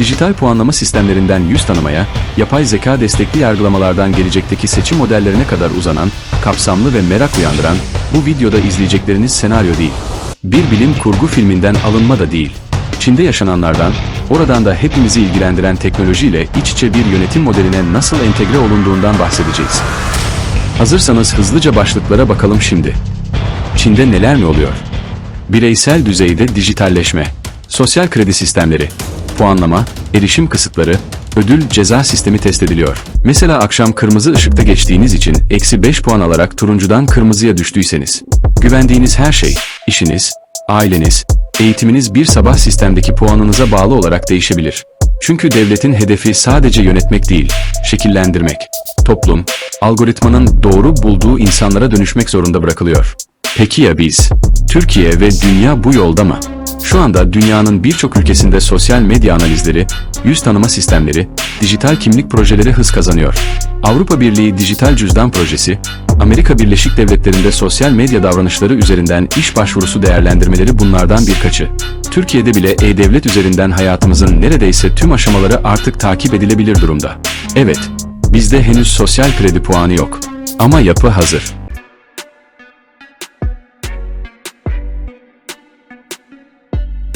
Dijital puanlama sistemlerinden yüz tanımaya, yapay zeka destekli yargılamalardan gelecekteki seçim modellerine kadar uzanan, kapsamlı ve merak uyandıran, bu videoda izleyecekleriniz senaryo değil. Bir bilim kurgu filminden alınma da değil. Çin'de yaşananlardan, oradan da hepimizi ilgilendiren teknolojiyle iç içe bir yönetim modeline nasıl entegre olunduğundan bahsedeceğiz. Hazırsanız hızlıca başlıklara bakalım şimdi. Çin'de neler mi oluyor? Bireysel düzeyde dijitalleşme, sosyal kredi sistemleri, puanlama, erişim kısıtları, ödül ceza sistemi test ediliyor. Mesela akşam kırmızı ışıkta geçtiğiniz için eksi 5 puan alarak turuncudan kırmızıya düştüyseniz, güvendiğiniz her şey, işiniz, aileniz, eğitiminiz bir sabah sistemdeki puanınıza bağlı olarak değişebilir. Çünkü devletin hedefi sadece yönetmek değil, şekillendirmek. Toplum, algoritmanın doğru bulduğu insanlara dönüşmek zorunda bırakılıyor. Peki ya biz? Türkiye ve dünya bu yolda mı? Şu anda dünyanın birçok ülkesinde sosyal medya analizleri, yüz tanıma sistemleri, dijital kimlik projeleri hız kazanıyor. Avrupa Birliği Dijital Cüzdan Projesi, Amerika Birleşik Devletleri'nde sosyal medya davranışları üzerinden iş başvurusu değerlendirmeleri bunlardan birkaçı. Türkiye'de bile e-devlet üzerinden hayatımızın neredeyse tüm aşamaları artık takip edilebilir durumda. Evet, bizde henüz sosyal kredi puanı yok. Ama yapı hazır.